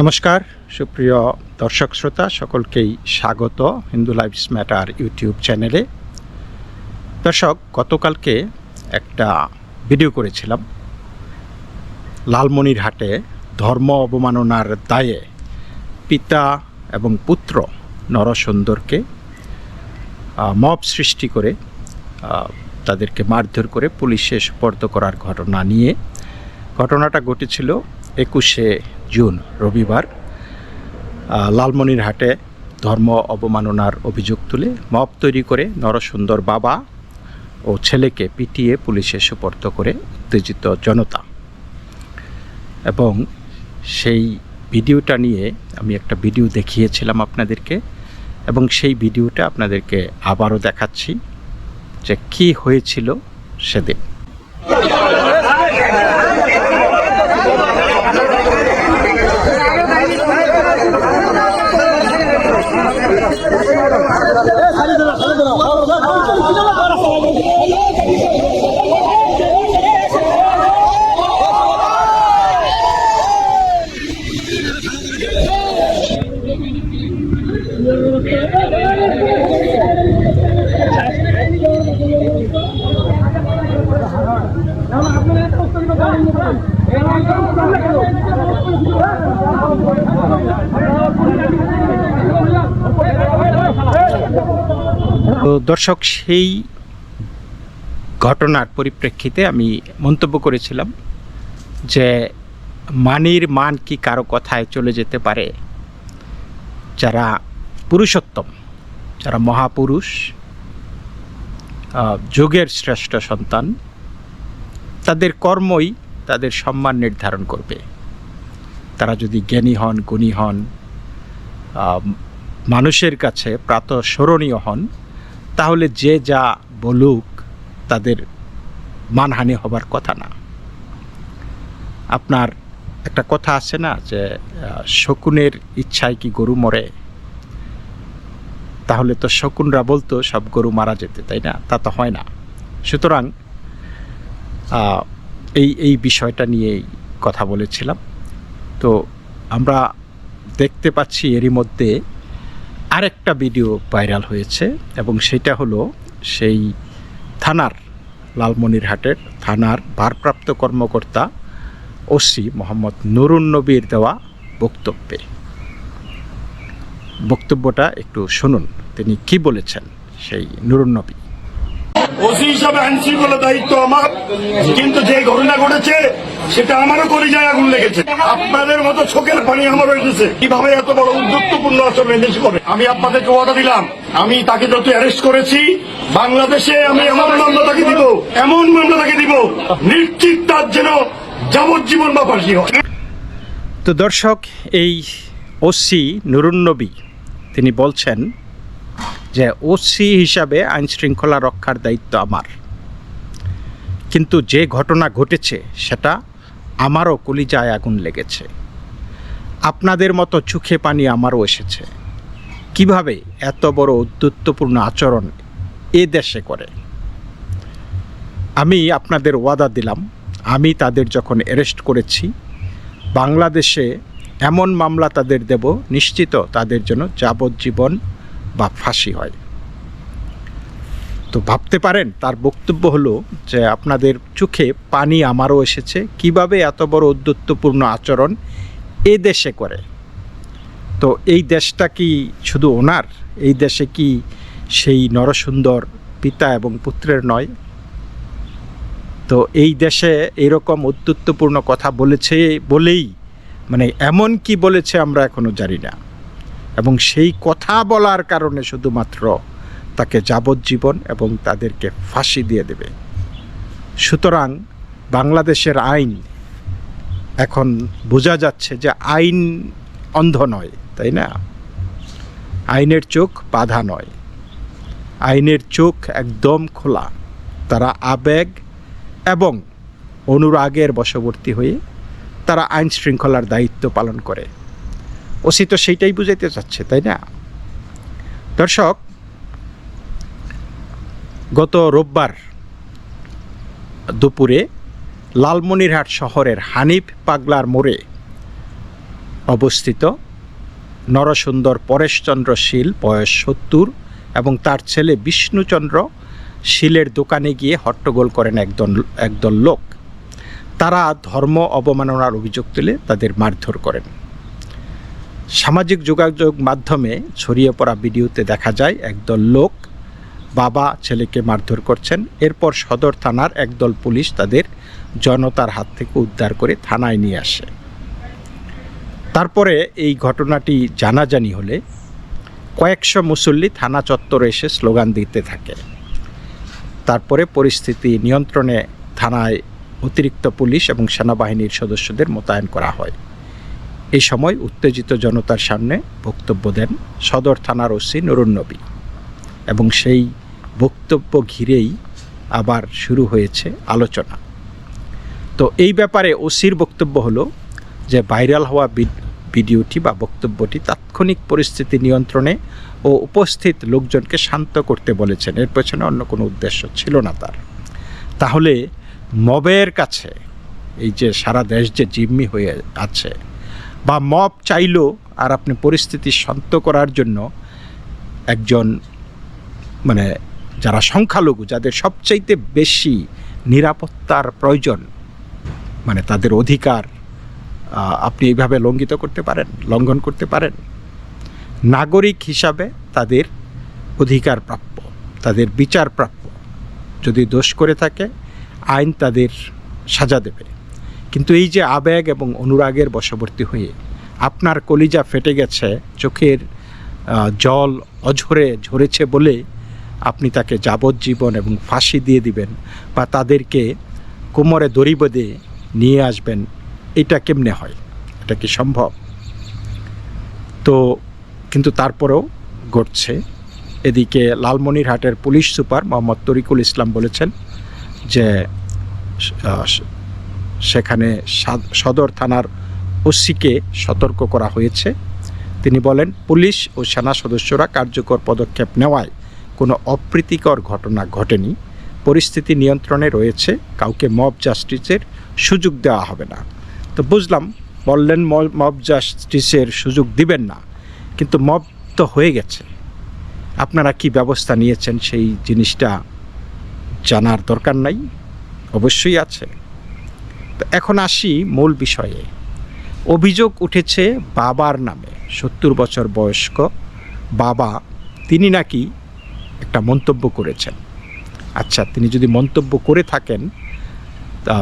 নমস্কার, সুপ্রিয় দর্শক শ্রোতা, সকলকেই স্বাগত হিন্দু লাইফস ম্যাটার ইউটিউব চ্যানেলে। দর্শক, গতকালকে একটা ভিডিও করেছিলাম। লালমনিরহাটে ধর্ম অবমাননার দায়ে পিতা এবং পুত্র নরসুন্দরকে মব সৃষ্টি করে তাদেরকে মারধর করে পুলিশে সুপর্দ করার ঘটনা নিয়ে। ঘটনাটা ঘটেছিল একুশে জুন, রবিবার লালমনিরহাটে ধর্ম অবমাননার অভিযোগ তুলে মব তৈরি করে নরসুন্দর বাবা ও ছেলেকে পিটিয়ে পুলিশে সুপর্দ করে উত্তেজিত জনতা। এবং সেই ভিডিওটা নিয়ে আমি একটা ভিডিও দেখিয়েছিলাম আপনাদেরকে এবং সেই ভিডিওটা আপনাদেরকে আবারও দেখাচ্ছি যে কী হয়েছিল সেদিন। দর্শক, সেই ঘটনার পরিপ্রেক্ষিতে আমি মন্তব্য করেছিলাম যে, মানির মান কি কারও কথায় চলে যেতে পারে? যারা পুরুষোত্তম, যারা মহাপুরুষ যুগের শ্রেষ্ঠ সন্তান, তাদের কর্মই তাদের সম্মান নির্ধারণ করবে। তারা যদি জ্ঞানী হন, গুণী হন মানুষের কাছে প্রাতঃস্মরণীয় হন তাহলে যে যা বলুক, তাদের মানহানি হবার কথা না। আপনার একটা কথা আছে না যে শকুনের ইচ্ছায় কি গরু মরে? তাহলে তো শকুনরা বলতো, সব গরু মারা যেতে, তাই না? তা তো হয় না। সুতরাং এই এই বিষয়টা নিয়েই কথা বলেছিলাম। তো আমরা দেখতে পাচ্ছি এরই মধ্যে আরেকটা ভিডিও ভাইরাল হয়েছে এবং সেটা হলো সেই থানার লালমনিরহাটের থানার ভারপ্রাপ্ত কর্মকর্তা ওসি মোহাম্মদ নুরুন নবীর দেওয়া বক্তব্যে। বক্তব্যটা একটু শুনুন, তিনি কি বলেছেন সেই নুরুন নবী? ওসি হিসাবে আইন শৃঙ্খলা দায়িত্ব আমার। কিন্তু যে ঘটনা ঘটেছে, সেটা আমারও করে যায় আগুন লেগেছে। আপনাদের মতো চোখের পানি আমার হয়েছে কীভাবে এত বড় উদ্যোক্তপূর্ণ আচরণ এদেশে করে? আমি আপনাদেরকে ওয়াদা দিলাম। আমি তাকে যত অ্যারেস্ট করেছি, বাংলাদেশে আমি এমন মামলা তাকে দিব, এমন মামলা তাকে দিব, নিশ্চিত তার যেন যাবজ্জীবন বা ফাঁসি হয়। তো দর্শক, এই ওসি নুরুন নবী তিনি বলছেন যে ওসি হিসাবে আইন শৃঙ্খলা রক্ষার দায়িত্ব আমার। কিন্তু যে ঘটনা ঘটেছে, সেটা আমারও কলিজায় আগুন লেগেছে। আপনাদের মতো চোখে পানি আমারও এসেছে। কীভাবে এত বড় উদ্যুত্বপূর্ণ আচরণ এ দেশে করে? আমি আপনাদের ওয়াদা দিলাম, আমি তাদের যখন অ্যারেস্ট করেছি, বাংলাদেশে এমন মামলা তাদের দেব, নিশ্চিত তাদের জন্য যাবজ্জীবন বা ফাঁসি হয়। তো ভাবতে পারেন, তার বক্তব্য হলো যে আপনাদের চোখে পানি আমারও এসেছে, কীভাবে এত বড় উদ্যত্তপূর্ণ আচরণ এ দেশে করে? তো এই দেশটা কি শুধু ওনার? এই দেশে কি সেই নরসুন্দর পিতা এবং পুত্রের নয়? তো এই দেশে এরকম উদ্যুত্বপূর্ণ কথা বলেছে বলেই মানে এমন কি বলেছে আমরা এখনও জানি না। এবং সেই কথা বলার কারণে শুধুমাত্র তাকে যাবজ্জীবন এবং তাদেরকে ফাঁসি দিয়ে দেবে। সুতরাং বাংলাদেশের আইন এখন বোঝা যাচ্ছে যে আইন অন্ধ নয়, তাই না? আইনের চোখ বাধা নয়। আইনের চোখ একদম খোলা। তারা আবেগ এবং অনুরাগের বশবর্তী হয়ে তারা আইন শৃঙ্খলার দায়িত্ব পালন করে। ওসি তো সেইটাই বুঝাইতে চাচ্ছে, তাই না? দর্শক, গত রোববার দুপুরে লালমনিরহাট শহরের হানিফ পাগলার মোড়ে অবস্থিত নরসুন্দর পরেশচন্দ্র শীল, বয়স সত্তর, এবং তার ছেলে বিষ্ণুচন্দ্র শীলের দোকানে গিয়ে হট্টগোল করেন একদল একদল লোক। তারা ধর্ম অবমাননার অভিযোগ তুলে তাদের মারধর করেন। সামাজিক যোগাযোগ মাধ্যমে ছড়িয়ে পড়া ভিডিওতে দেখা যায়, একদল লোক বাবা ছেলেকে মারধর করছেন। এরপর সদর থানার একদল পুলিশ তাদের জনতার হাত থেকে উদ্ধার করে থানায় নিয়ে আসে। তারপরে এই ঘটনাটি জানাজানি হলে কয়েকশো মুসল্লি থানা চত্বরে এসে স্লোগান দিতে থাকে। তারপরে পরিস্থিতি নিয়ন্ত্রণে থানায় অতিরিক্ত পুলিশ এবং সেনাবাহিনীর সদস্যদের মোতায়েন করা হয়। এই সময় উত্তেজিত জনতার সামনে বক্তব্য দেন সদর থানার ওসি নুরুন্নবী এবং সেই বক্তব্য ঘিরেই আবার শুরু হয়েছে আলোচনা। তো এই ব্যাপারে ওসির বক্তব্য হলো যে, ভাইরাল হওয়া ভিড- ভিডিওটি বা বক্তব্যটি তাৎক্ষণিক পরিস্থিতি নিয়ন্ত্রণে ও উপস্থিত লোকজনকে শান্ত করতে বলেছেন। এর পেছনে অন্য কোনো উদ্দেশ্য ছিল না তার। তাহলে মবের কাছে এই যে সারা দেশ যে জিম্মি হয়ে আছে বা মব চাইলো আর আপনি পরিস্থিতি শান্ত করার জন্য একজন মানে যারা সংখ্যালঘু, যাদের সবচাইতে বেশি নিরাপত্তার প্রয়োজন মানে তাদের অধিকার আপনি এইভাবে লঙ্ঘিত করতে পারেন, লঙ্ঘন করতে পারেন। নাগরিক হিসাবে তাদের অধিকার প্রাপ্য, তাদের বিচার প্রাপ্য। যদি দোষ করে থাকে, আইন তাদের সাজা দেবে। কিন্তু এই যে আবেগ এবং অনুরাগের বশবর্তী হয়ে আপনার কলিজা ফেটে গেছে, চোখের জল অঝরে ঝরেছে বলে আপনি তাকে যাবজ্জীবন এবং ফাঁসি দিয়ে দিবেন বা তাদেরকে কোমরে দড়ি বেঁধে নিয়ে আসবেন, এটা কেমনে হয়? এটা কি সম্ভব? তো কিন্তু তারপরেও ঘটছে। এদিকে লালমনিরহাটের পুলিশ সুপার মোহাম্মদ তরিকুল ইসলাম বলেছেন যে সেখানে সাদ- সদর থানার ওসিকে সতর্ক করা হয়েছে। তিনি বলেন, পুলিশ ও সেনা সদস্যরা কার্যকর পদক্ষেপ নেওয়ায় কোনো অপ্রীতিকর ঘটনা ঘটেনি। পরিস্থিতি নিয়ন্ত্রণে রয়েছে। কাউকে মব জাস্টিসের সুযোগ দেওয়া হবে না। তো বুঝলাম, বললেন মব জাস্টিসের সুযোগ দিবেন না, কিন্তু মব তো হয়ে গেছে। আপনারা কি ব্যবস্থা নিয়েছেন সেই জিনিসটা জানার দরকার নাই? অবশ্যই আছে। এখন আসি মূল বিষয়ে। অভিযোগ উঠেছে বাবার নামে, সত্তর বছর বয়স্ক বাবা। তিনি নাকি একটা মন্তব্য করেছেন। আচ্ছা তিনি যদি মন্তব্য করে থাকেন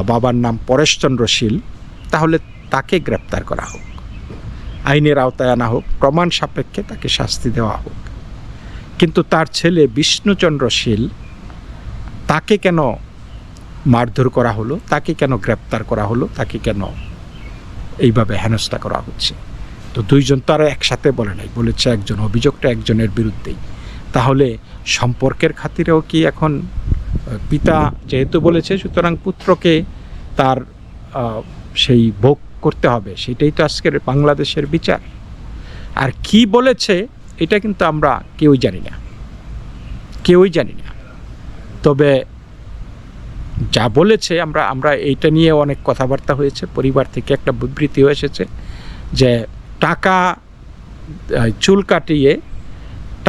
বাবার নাম পরেশচন্দ্র শীল, তাহলে তাকে গ্রেপ্তার করা হোক। আইনের আওতায় আনা হোক, প্রমাণ সাপেক্ষে তাকে শাস্তি দেওয়া হোক। কিন্তু তার ছেলে বিষ্ণুচন্দ্র শীল তাকে কেন মারধর করা হলো, তাকে কেন গ্রেপ্তার করা হলো, তাকে কেন এইভাবে হেনস্থা করা হচ্ছে? তো দুইজন তো আর একসাথে বলে নাই, বলেছে একজন অভিযোগটা একজনের বিরুদ্ধেই। তাহলে সম্পর্কের খাতিরেও কি এখন পিতা যেহেতু বলেছে, সুতরাং পুত্রকে তার সেই ভোগ করতে হবে, সেটাই তো আজকের বাংলাদেশের বিচার। আর কি বলেছে, এটা কিন্তু আমরা কেউই জানি না। কেউই জানি না। তবে যা বলেছে, আমরা আমরা এইটা নিয়ে অনেক কথাবার্তা হয়েছে। পরিবার থেকে একটা বিবৃতিও এসেছে যে টাকা চুল কাটিয়ে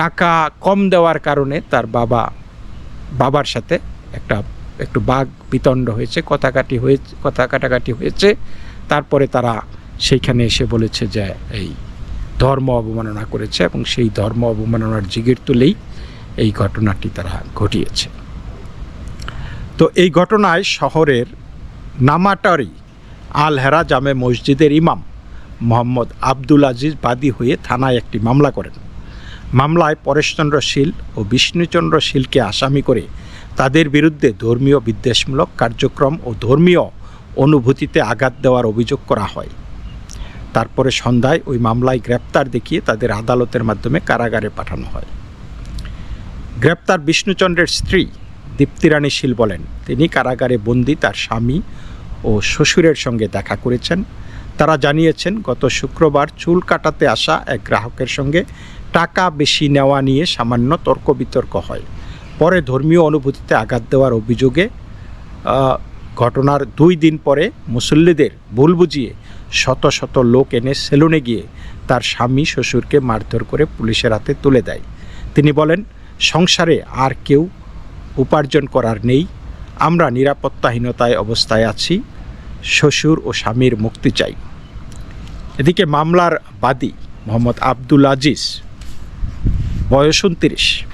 টাকা কম দেওয়ার কারণে তার বাবা, বাবার সাথে একটা, একটু বাঘ বিতণ্ড হয়েছে, কথা কাটি হয়েছে কথা কাটাকাটি হয়েছে। তারপরে তারা সেইখানে এসে বলেছে যে এই ধর্ম অবমাননা করেছে এবং সেই ধর্ম অবমাননার জিগির তুলেই এই ঘটনাটি তারা ঘটিয়েছে। তো এই ঘটনায় শহরের নামাটারি আল হেরা জামে মসজিদের ইমাম মোহাম্মদ আব্দুল আজিজ বাদী হয়ে থানায় একটি মামলা করেন। মামলায় পরেশচন্দ্র শীল ও বিষ্ণুচন্দ্র শীলকে আসামি করে তাদের বিরুদ্ধে ধর্মীয় বিদ্বেষমূলক কার্যক্রম ও ধর্মীয় অনুভূতিতে আঘাত দেওয়ার অভিযোগ করা হয়। তারপরে সন্ধ্যায় ওই মামলায় গ্রেপ্তার দেখিয়ে তাদের আদালতের মাধ্যমে কারাগারে পাঠানো হয়। গ্রেপ্তার বিষ্ণুচন্দ্রের স্ত্রী দীপ্তিরানী শীল বলেন, তিনি কারাগারে বন্দি তার স্বামী ও শ্বশুরের সঙ্গে দেখা করেছেন। তারা জানিয়েছেন, গত শুক্রবার চুল কাটাতে আসা এক গ্রাহকের সঙ্গে টাকা বেশি নেওয়া নিয়ে সামান্য তর্ক বিতর্ক হয়। পরে ধর্মীয় অনুভূতিতে আঘাত দেওয়ার অভিযোগে ঘটনার দুই দিন পরে মুসল্লিদের ভুল বুঝিয়ে শত শত লোক এনে সেলুনে গিয়ে তার স্বামী শ্বশুরকে মারধর করে পুলিশের হাতে তুলে দেয়। তিনি বলেন, সংসারে আর কেউ উপার্জন করার নেই। আমরা নিরাপত্তাহীনতায় অবস্থায় আছি। শ্বশুর ও স্বামীর মুক্তি চাই। এদিকে মামলার বাদী মোহাম্মদ আব্দুল আজিজ, বয়স উনত্রিশ।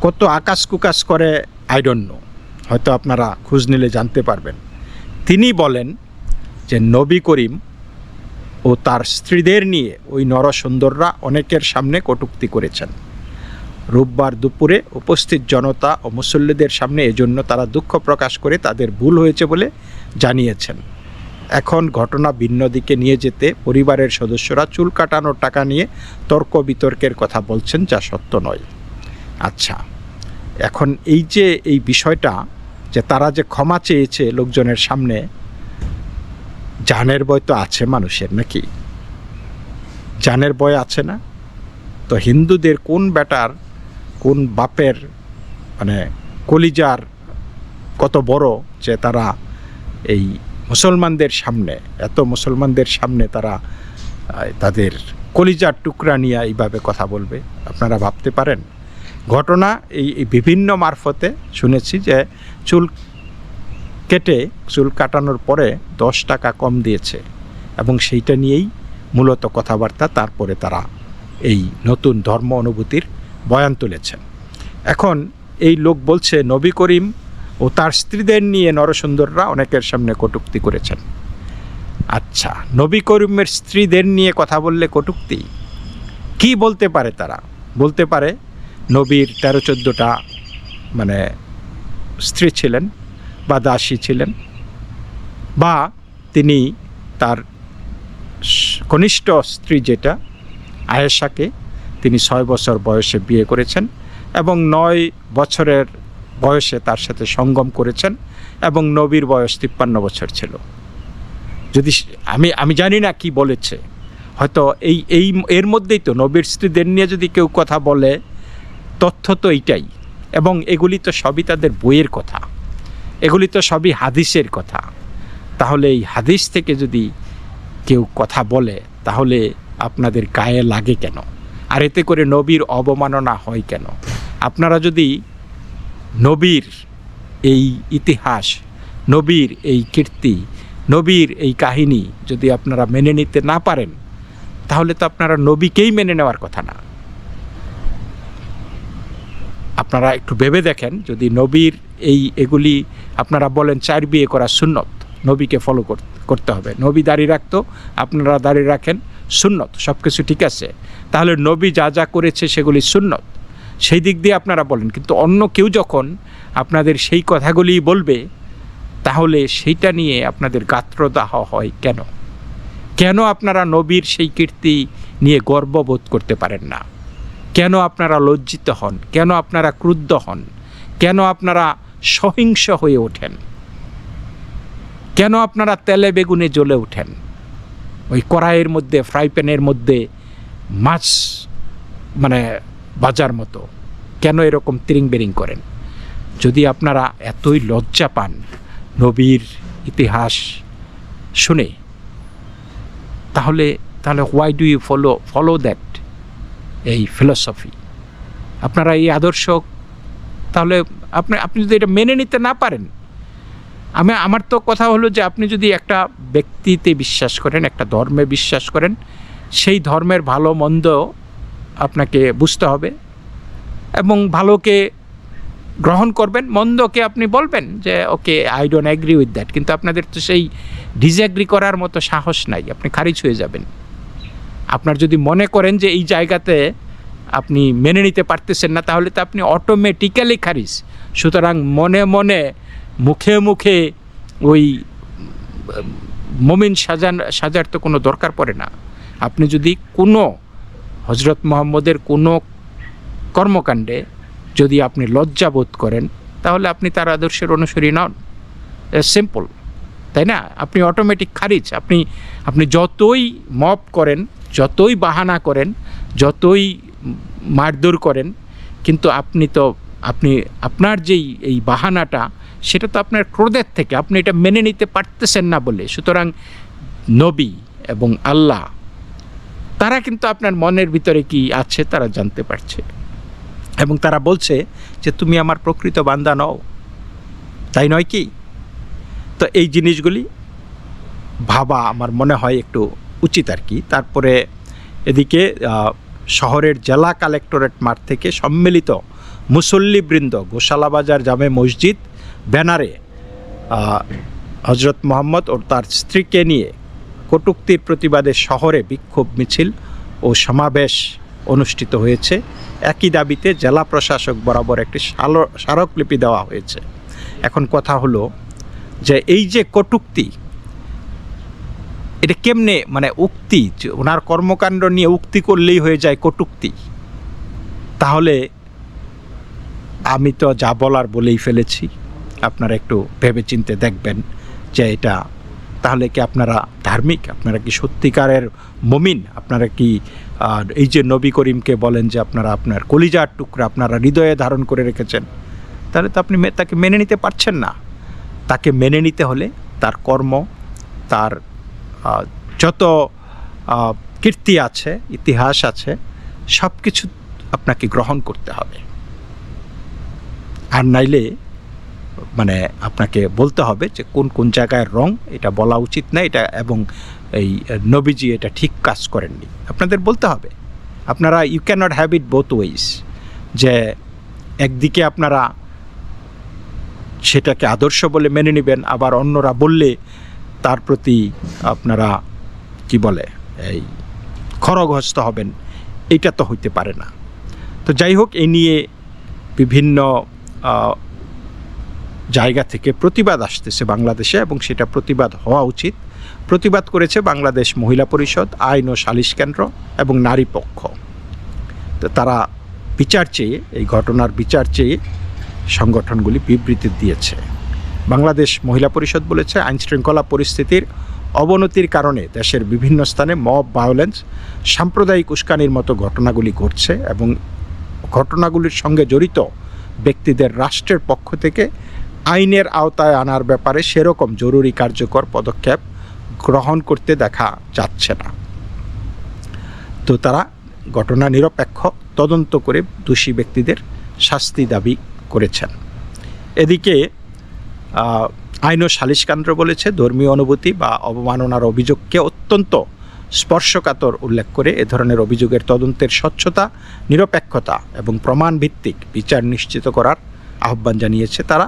কত আকাশ কুকাশ করে আইডন্য হয়তো আপনারা খোঁজ নিলে জানতে পারবেন। তিনি বলেন যে নবী করিম ও তার স্ত্রীদের নিয়ে ওই নরসুন্দররা অনেকের সামনে কটূক্তি করেছেন। রোববার দুপুরে উপস্থিত জনতা ও মুসল্লিদের সামনে এজন্য তারা দুঃখ প্রকাশ করে তাদের ভুল হয়েছে বলে জানিয়েছেন। এখন ঘটনা ভিন্ন দিকে নিয়ে যেতে পরিবারের সদস্যরা চুল কাটানোর টাকা নিয়ে তর্ক বিতর্কের কথা বলছেন, যা সত্য নয়। আচ্ছা এখন এই যে এই বিষয়টা, যে তারা যে ক্ষমা চেয়েছে লোকজনের সামনে, জানের ভয় তো আছে মানুষের নাকি? জানের ভয় আছে না? তো হিন্দুদের কোন বেটার কোন বাপের মানে কলিজার কত বড় যে তারা এই মুসলমানদের সামনে, এত মুসলমানদের সামনে তারা তাদের কলিজার টুকরা নিয়ে এইভাবে কথা বলবে, আপনারা ভাবতে পারেন। ঘটনা এই বিভিন্ন মারফতে শুনেছি যে চুল কেটে, চুল কাটানোর পরে দশ টাকা কম দিয়েছে এবং সেইটা নিয়েই মূলত কথাবার্তা, তারপরে তারা এই নতুন ধর্ম অনুভূতির বয়ান তুলেছেন। এখন এই লোক বলছে, নবী করিম ও তার স্ত্রীদের নিয়ে নরসুন্দররা অনেকের সামনে কটূক্তি করেছেন। আচ্ছা নবী করিমের স্ত্রীদের নিয়ে কথা বললে কটূক্তি? কি বলতে পারে তারা? বলতে পারে, নবীর তেরো চোদ্দোটা মানে স্ত্রী ছিলেন বা দাসী ছিলেন বা তিনি তার কনিষ্ঠ স্ত্রী যেটা, আয়েশাকে তিনি ছয় বছর বয়সে বিয়ে করেছেন এবং নয় বছরের বয়সে তার সাথে সঙ্গম করেছেন এবং নবীর বয়স তিপ্পান্ন বছর ছিল। যদি আমি আমি জানি না কি বলেছে। হয়তো এই এই এর মধ্যেই তো নবীর স্ত্রীদের নিয়ে যদি কেউ কথা বলে, তথ্য তো এইটাই। এবং এগুলি তো সবই তাদের বইয়ের কথা। এগুলি তো সবই হাদিসের কথা। তাহলে এই হাদিস থেকে যদি কেউ কথা বলে, তাহলে আপনাদের গায়ে লাগে কেন? আর এতে করে নবীর অবমাননা হয় কেন? আপনারা যদি নবীর এই ইতিহাস, নবীর এই কীর্তি, নবীর এই কাহিনী যদি আপনারা মেনে নিতে না পারেন, তাহলে তো আপনারা নবীকেই মেনে নেওয়ার কথা না। আপনারা একটু ভেবে দেখেন, যদি নবীর এই এগুলি আপনারা বলেন চার বিয়ে করা সুন্নত, নবীকে ফলো করতে হবে। নবী দাঁড়িয়ে রাখতো, আপনারা দাঁড়িয়ে রাখেন সুন্নত সব কিছু ঠিক আছে। তাহলে নবী যা যা করেছে সেগুলি সুন্নত। সেই দিক দিয়ে আপনারা বলেন, কিন্তু অন্য কেউ যখন আপনাদের সেই কথাগুলি বলবে, তাহলে সেইটা নিয়ে আপনাদের গাত্রদাহ হয় কেন? কেন আপনারা নবীর সেই কীর্তি নিয়ে গর্ববোধ করতে পারেন না? কেন আপনারা লজ্জিত হন? কেন আপনারা ক্রুদ্ধ হন? কেন আপনারা সহিংস হয়ে ওঠেন? কেন আপনারা তেলে বেগুনে জ্বলে ওঠেন? ওই কড়াইয়ের মধ্যে ফ্রাই প্যানের মধ্যে মাছ মানে বাজার মতো। কেন এরকম তিরিং বেরিং করেন? যদি আপনারা এতই লজ্জা পান নবীর ইতিহাস শুনে, তাহলে তাহলে why do you follow follow that এই ফিলসফি আপনারা এই আদর্শ, তাহলে আপনি আপনি যদি এটা মেনে নিতে না পারেন আমি, আমার তো কথা হলো যে আপনি যদি একটা ব্যক্তিতে বিশ্বাস করেন, একটা ধর্মে বিশ্বাস করেন, সেই ধর্মের ভালো মন্দ আপনাকে বুঝতে হবে এবং ভালোকে গ্রহণ করবেন, মন্দকে আপনি বলবেন যে, okay I don't agree with that কিন্তু আপনাদের তো সেই ডিসঅ্যাগ্রি করার মতো সাহস নাই, আপনি খারিজ হয়ে যাবেন। আপনার যদি মনে করেন যে এই জায়গাতে আপনি মেনে নিতে পারতেছেন না, তাহলে তো আপনি অটোমেটিক্যালি খারিজ। সুতরাং মনে মনে মুখে মুখে ওই, মমিন সাজান, সাজার তো কোনো দরকার পড়ে না। আপনি যদি কোনো হজরত মোহাম্মদের কোনো কর্মকাণ্ডে যদি আপনি লজ্জা বোধ করেন, তাহলে আপনি তার আদর্শের অনুসরী নন। সিম্পল তাই না? আপনি অটোমেটিক খারিজ। আপনি আপনি যতই মপ করেন, যতই বাহানা করেন, যতই মারধর করেন, কিন্তু আপনি তো, আপনি, আপনার যেই, এই বাহানাটা সেটা তো আপনার ক্রোধের থেকে, আপনি এটা মেনে নিতে পারতেছেন না বলে। সুতরাং নবী এবং আল্লাহ, তারা কিন্তু আপনার মনের ভিতরে কি আছে তারা জানতে পারছে। এবং তারা বলছে যে, তুমি আমার প্রকৃত বান্দা নও। তাই নয় কি? তো এই জিনিসগুলি ভাবা আমার মনে হয় একটু উচিত আর কি। তারপরে এদিকে শহরের জেলা কালেক্টরেট মাঠ থেকে সম্মিলিত মুসল্লিবৃন্দ গোশালাবাজার জামে মসজিদ ব্যানারে হজরত মোহাম্মদ ও তার স্ত্রীকে নিয়ে কটুক্তির প্রতিবাদে শহরে বিক্ষোভ মিছিল ও সমাবেশ অনুষ্ঠিত হয়েছে। একই দাবিতে জেলা প্রশাসক বরাবর একটি স্মারকলিপি দেওয়া হয়েছে। এখন কথা হলো যে এই যে কটুক্তি, এটা কেমনে মানে উক্তি ওনার কর্মকাণ্ড নিয়ে উক্তি করলেই হয়ে যায় কটুক্তি? তাহলে আমি তো যা বলার বলেই ফেলেছি। আপনারা একটু ভেবেচিন্তে দেখবেন যে এটা তাহলে কি আপনারা ধার্মিক? আপনারা কি সত্যিকারের মমিন? আপনারা কি, আর এই যে নবী করিমকে বলেন যে আপনারা আপনার কলিজার টুকরা আপনারা হৃদয়ে ধারণ করে রেখেছেন, তাহলে তো আপনি তাকে মেনে নিতে পারছেন না। তাকে মেনে নিতে হলে তার কর্ম, তার যত কীর্তি আছে, ইতিহাস আছে সব কিছু আপনাকে গ্রহণ করতে হবে। আর নাইলে মানে আপনাকে বলতে হবে যে কোন কোন জায়গায় রং, এটা বলা উচিত না, এটা এবং এই নবীজি এটা ঠিক কাজ করেননি। আপনাদের বলতে হবে। আপনারা you cannot have it both ways যে একদিকে আপনারা সেটাকে আদর্শ বলে মেনে নেবেন, আবার অন্যরা বললে তার প্রতি আপনারা, কি বলে, এই খড়গহস্ত হবেন এটা তো হইতে পারে না। তো যাই হোক এই নিয়ে বিভিন্ন জায়গা থেকে প্রতিবাদ আসতেছে বাংলাদেশে এবং সেটা প্রতিবাদ হওয়া উচিত। প্রতিবাদ করেছে বাংলাদেশ মহিলা পরিষদ, আইন ও সালিশ কেন্দ্র এবং নারী পক্ষ। তো তারা বিচার চেয়ে, এই ঘটনার বিচার চেয়ে সংগঠনগুলি বিবৃতি দিয়েছে। বাংলাদেশ মহিলা পরিষদ বলেছে, আইনশৃঙ্খলা পরিস্থিতির অবনতির কারণে দেশের বিভিন্ন স্থানে মব ভায়োলেন্স, সাম্প্রদায়িক উস্কানির মতো ঘটনাগুলি ঘটছে এবং ঘটনাগুলির সঙ্গে জড়িত ব্যক্তিদের রাষ্ট্রের পক্ষ থেকে আইনের আওতায় আনার ব্যাপারে সেরকম জরুরি কার্যকর পদক্ষেপ গ্রহণ করতে দেখা যাচ্ছে না। তো তারা ঘটনা নিরপেক্ষ, তদন্ত করে দোষী ব্যক্তিদের শাস্তি দাবি করেছেন। এদিকে আইন ও সালিশ কেন্দ্র বলেছে, ধর্মীয় অনুভূতি বা অবমাননার অভিযোগকে অত্যন্ত স্পর্শকাতর উল্লেখ করে এ ধরনের অভিযোগের তদন্তের স্বচ্ছতা, নিরপেক্ষতা এবং প্রমাণ ভিত্তিক বিচার নিশ্চিত করার আহ্বান জানিয়েছে তারা।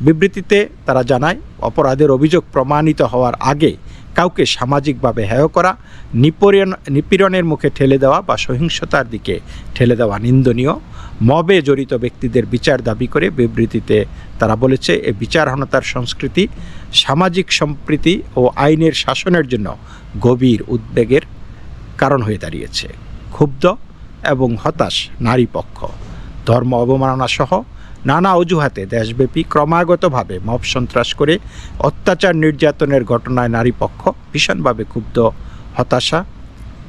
বিবৃতিতে তারা জানায়, অপরাধের অভিযোগ প্রমাণিত হওয়ার আগে কাউকে সামাজিকভাবে হেয় করা নিপীড়ন নিপীড়নের মুখে ঠেলে দেওয়া বা সহিংসতার দিকে ঠেলে দেওয়া নিন্দনীয়। মবে জড়িত ব্যক্তিদের বিচার দাবি করে বিবৃতিতে তারা বলেছে, এ বিচারহীনতার সংস্কৃতি, সামাজিক সম্প্রীতি ও আইনের শাসনের জন্য গভীর উদ্বেগের কারণ হয়ে দাঁড়িয়েছে। ক্ষুব্ধ এবং হতাশ নারী পক্ষ ধর্ম অবমাননা সহ নানা অজুহাতে দেশব্যাপী ক্রমাগতভাবে মব সন্ত্রাস করে অত্যাচার নির্যাতনের ঘটনায় নারী পক্ষ ভীষণভাবে ক্ষুব্ধ, হতাশা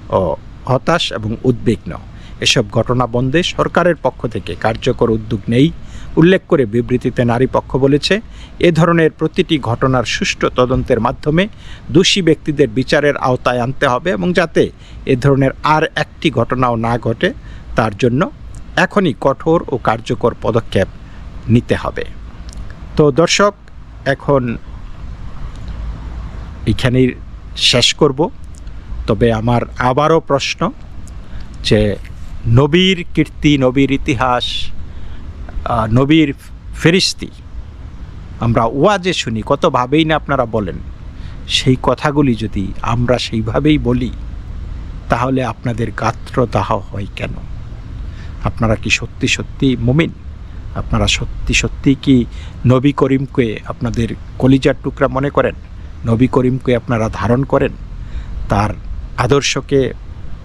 ও হতাশ এবং উদ্বিগ্ন। এসব ঘটনা বন্ধে সরকারের পক্ষ থেকে কার্যকর উদ্যোগ নেই, উল্লেখ করে বিবৃতিতে নারী পক্ষ বলেছে, এ ধরনের প্রতিটি ঘটনার সুষ্ঠু তদন্তের মাধ্যমে দোষী ব্যক্তিদের বিচারের আওতায় আনতে হবে এবং যাতে এ ধরনের আর একটি ঘটনাও না ঘটে, তার জন্য এখনই কঠোর ও কার্যকর পদক্ষেপ নিতে হবে। তো দর্শক, এখন এখানেই শেষ করব। তবে আমার আবারও প্রশ্ন যে নবীর কীর্তি, নবীর ইতিহাস নবীর ফেরিস্তি, আমরা ওয়াজে শুনি কতভাবেই না আপনারা বলেন, সেই কথাগুলি যদি আমরা সেইভাবেই বলি, তাহলে আপনাদের গাত্রদাহ হয় কেন? আপনারা কি সত্যি সত্যি মুমিন? আপনারা সত্যি সত্যি কি নবী করিমকে আপনাদের কলিজার টুকরা মনে করেন? নবী করিমকে আপনারা ধারণ করেন? তার আদর্শকে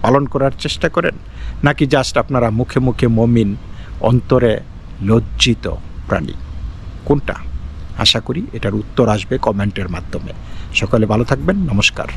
পালন করার চেষ্টা করেন? নাকি জাস্ট আপনারা মুখে মুখে মমিন, অন্তরে লজ্জিত প্রাণী? কোনটা? আশা করি এটার উত্তর আসবে কমেন্টের মাধ্যমে। সকলে ভালো থাকবেন, নমস্কার।